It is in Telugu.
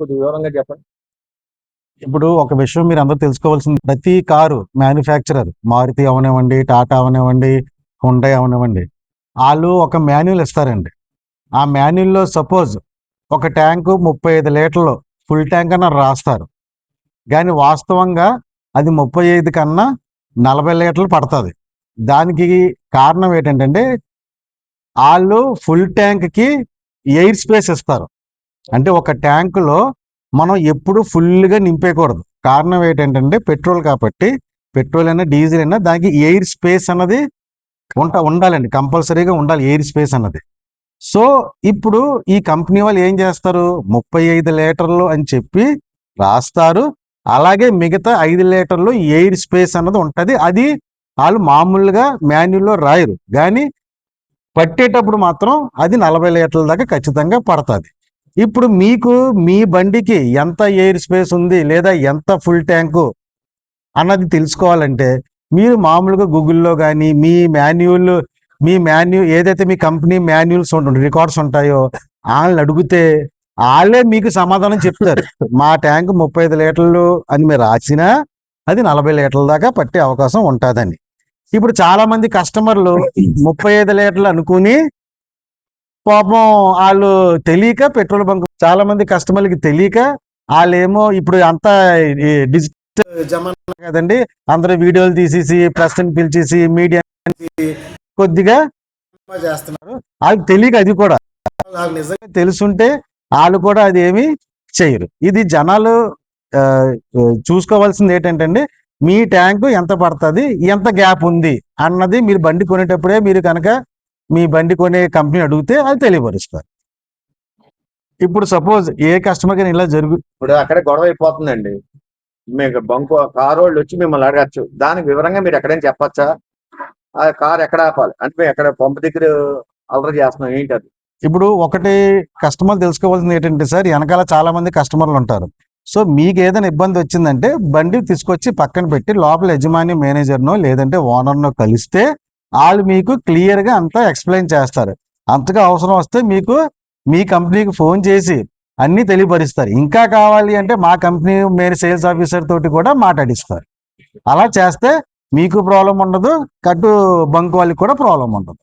కొద్దిగా వివరంగా చెప్పండి. ఇప్పుడు ఒక విషయం మీరు అందరూ తెలుసుకోవాల్సింది. ప్రతి కారు మ్యానుఫ్యాక్చరర్ మారుతి అవనివ్వండి టాటా అవనివ్వండి హుండై అవనివ్వండి వాళ్ళు ఒక మాన్యువల్ ఇస్తారండి. ఆ మాన్యువల్లో సపోజ్ ఒక ట్యాంకు ముప్పై ఐదు లీటర్లు ఫుల్ ట్యాంక్ అన్న రాస్తారు. కానీ వాస్తవంగా అది ముప్పై ఐదు కన్నా నలభై లీటర్లు పడుతుంది. దానికి కారణం ఏంటంటే వాళ్ళు ఫుల్ ట్యాంక్కి ఎయిర్ స్పేస్ ఇస్తారు. అంటే ఒక ట్యాంకులో మనం ఎప్పుడు ఫుల్గా నింపేయకూడదు. కారణం ఏంటంటే పెట్రోల్ కాబట్టి పెట్రోల్ అయినా డీజిల్ అయినా దానికి ఎయిర్ స్పేస్ అన్నది ఉంట ఉండాలండి. కంపల్సరీగా ఉండాలి ఎయిర్ స్పేస్ అన్నది. సో ఇప్పుడు ఈ కంపెనీ వాళ్ళు ఏం చేస్తారు? ముప్పై ఐదు లీటర్లు అని చెప్పి రాస్తారు. అలాగే మిగతా ఐదు లీటర్లు ఎయిర్ స్పేస్ అన్నది ఉంటుంది. అది వాళ్ళు మామూలుగా మాన్యుల్లో రాయరు. కానీ పట్టేటప్పుడు మాత్రం అది నలభై లీటర్ల దాకా ఖచ్చితంగా పడుతుంది. ఇప్పుడు మీకు మీ బండికి ఎంత ఎయిర్ స్పేస్ ఉంది లేదా ఎంత ఫుల్ ట్యాంకు అన్నది తెలుసుకోవాలంటే మీరు మామూలుగా గూగుల్లో కానీ మీ మాన్యువల్ మీ మాన్యూ ఏదైతే మీ కంపెనీ మాన్యువల్స్ ఉంటుంది రికార్డ్స్ ఉంటాయో వాళ్ళని అడిగితే వాళ్ళే మీకు సమాధానం చెప్తారు. మా ట్యాంక్ ముప్పై ఐదు లీటర్లు అని మీరు రాసినా అది నలభై లీటర్ల దాకా పట్టే అవకాశం ఉంటుందని. ఇప్పుడు చాలా మంది కస్టమర్లు ముప్పై ఐదు లీటర్లు అనుకుని పాపం వాళ్ళు తెలియక పెట్రోల్ బంక్ చాలా మంది కస్టమర్లకి తెలియక వాళ్ళేమో ఇప్పుడు అంతా డిజిటల్ జమానా కదండి. అందరూ వీడియోలు తీసేసి ప్రెస్ పిలిచేసి మీడియా కొద్దిగా చేస్తున్నారు. వాళ్ళకి తెలియక అది కూడా. వాళ్ళు నిజంగా తెలుసుంటే వాళ్ళు కూడా అది ఏమి చేయరు. ఇది జనాలు చూసుకోవాల్సింది ఏంటంటే మీ ట్యాంకు ఎంత పడుతుంది ఎంత గ్యాప్ ఉంది అన్నది మీరు బండి కొనేటప్పుడే మీరు కనుక మీ బండి కొనే కంపెనీ అడిగితే అది తెలియపరుస్తారు. ఇప్పుడు సపోజ్ ఏ కస్టమర్ కానీ ఇలా జరుగు ఇప్పుడు అక్కడే గొడవ అయిపోతుందండి. మీకు బంకు కారు వాళ్ళు వచ్చి మిమ్మల్ని అడగచ్చు. దానికి వివరంగా మీరు ఎక్కడైనా చెప్పచ్చా? ఆ కార్ ఎక్కడ ఆపాలి? అంటే మేము ఎక్కడ పంపు దగ్గర అలరి చేస్తున్నాం ఏంటి అది ఇప్పుడు ఒకటి కస్టమర్ తెలుసుకోవాల్సింది ఏంటంటే సార్ వెనకాల చాలా మంది కస్టమర్లు ఉంటారు. సో మీకు ఏదైనా ఇబ్బంది వచ్చిందంటే బండి తీసుకొచ్చి పక్కన పెట్టి లోపల యజమాని మేనేజర్నో లేదంటే ఓనర్నో కలిస్తే వాళ్ళు మీకు క్లియర్గా అంతా ఎక్స్ప్లెయిన్ చేస్తారు. అంతగా అవసరం వస్తే మీకు మీ కంపెనీకి ఫోన్ చేసి అన్నీ తెలియపరుస్తారు. ఇంకా కావాలి అంటే మా కంపెనీ మీరు సేల్స్ ఆఫీసర్ తోటి కూడా మాట్లాడిస్తారు. అలా చేస్తే మీకు ప్రాబ్లం ఉండదు కట్టు బంక్ వాళ్ళకి కూడా ప్రాబ్లం ఉండదు.